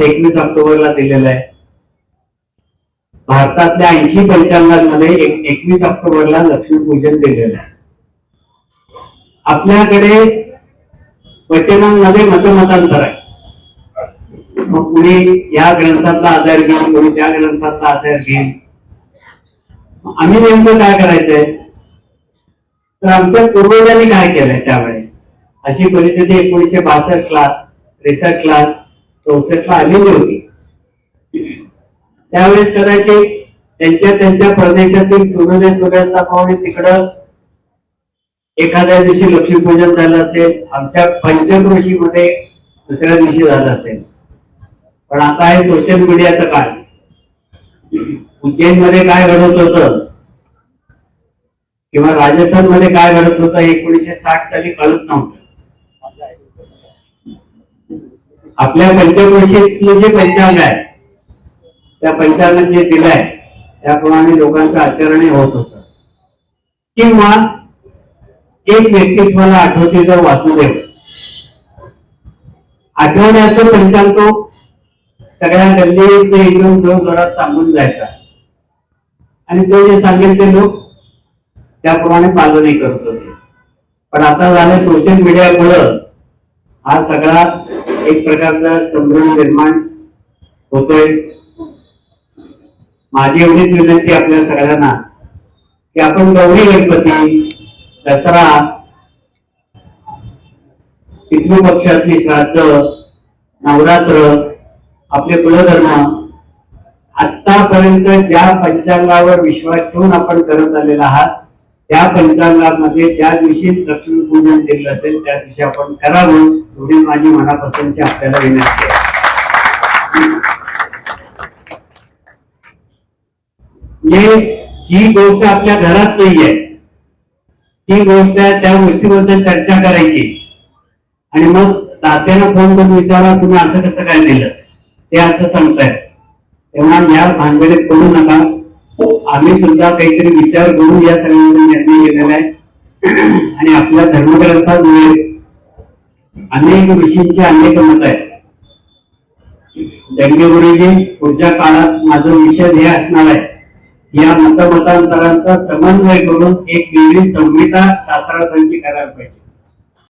एकवीस ऑक्टोबरला दिलेलं आहे. भारतातल्या ऐंशी पंचांगांमध्ये एक एकवीस ऑक्टोबरला लक्ष्मीपूजन दिलेलं आहे. आपल्याकडे वचनांमध्ये मतमतांतर आहे. मग कुणी या ग्रंथातला आधार घेईन कोणी त्या ग्रंथातला आधार घेईन आम्ही नेमकं काय करायचंय? तर आमच्या पूर्वजांनी काय केलंय त्यावेळेस? अशी परिस्थिती एकोणीशे बासष्ट ला चौसष्टला आलेली होती त्यावेळेस कदाचित त्यांच्या त्यांच्या परदेशातील सूर्योदय सूर्यास्ताप्रमाणे तिकडं एखाद्या दिवशी लक्ष्मीपूजन झालं असेल आमच्या पंचक्रोशीमध्ये दुसऱ्या दिवशी झालं असेल. पण आता हे सोशल मीडियाचं काळ उज्जैनमध्ये काय घडत होतं? किंवा राजस्थानमध्ये काय घडत होतं एकोणीशे साठ साली कळत नव्हतं. आपल्या पंचक्रोशीतलं जे पंचांग आहे त्या पंचांगात जे दिलं आहे त्याप्रमाणे लोकांचं आचरणही होत होत. किंवा एक व्यक्ती तुम्हाला आठवते तर वासुदेव. आठवण्याचं पंचांग तो सगळ्या गल्लीत एकदम जोर जोरात सांगून जायचा. आणि तो जे सांगेल ते लोक त्याप्रमाणे पालनही करत होते. पण आता झालं सोशल मीडियामुळं हा सगळा एक प्रकारचा संभ्रम निर्माण होतोय. माझी एवढीच विनंती आपल्या सगळ्यांना की आपण गौरी गणपती दसरा पितृपक्षातली श्राद्ध नवरात्र आपले कुलधर्म आतापर्यंत ज्या पंचांगावर विश्वास ठेवून आपण करत आलेला आहात त्या पंचांगामध्ये ज्या दिवशी लक्ष्मीपूजन दिलं असेल त्या दिवशी आपण करावं एवढी माझी मनापासूनची आपल्याला विनंती आहे. म्हणजे जी गोष्ट आपल्या घरात नाहीये ती गोष्ट त्या गोष्टीबद्दल चर्चा करायची. आणि मग तात्याला फोन करून विचारा तुम्ही असं कसं काय दिलं ते असं सांगताय तेव्हा या भानगडीत पडू नका. आम्ही सुद्धा काहीतरी विचार करून या सगळ्यांचा निर्णय घेतलेला आहे. आणि आपल्या धर्मग्रंथामुळे म्हणजे अनेक ऋषींची अनेक मत आहेत. दंगे गुरुजी पुढच्या काळात माझं विषय हे असणार आहे. या मतमतांतरांचा समन्वय करून एक वेगळी संहिता शास्त्रार्थांची करायला पाहिजे.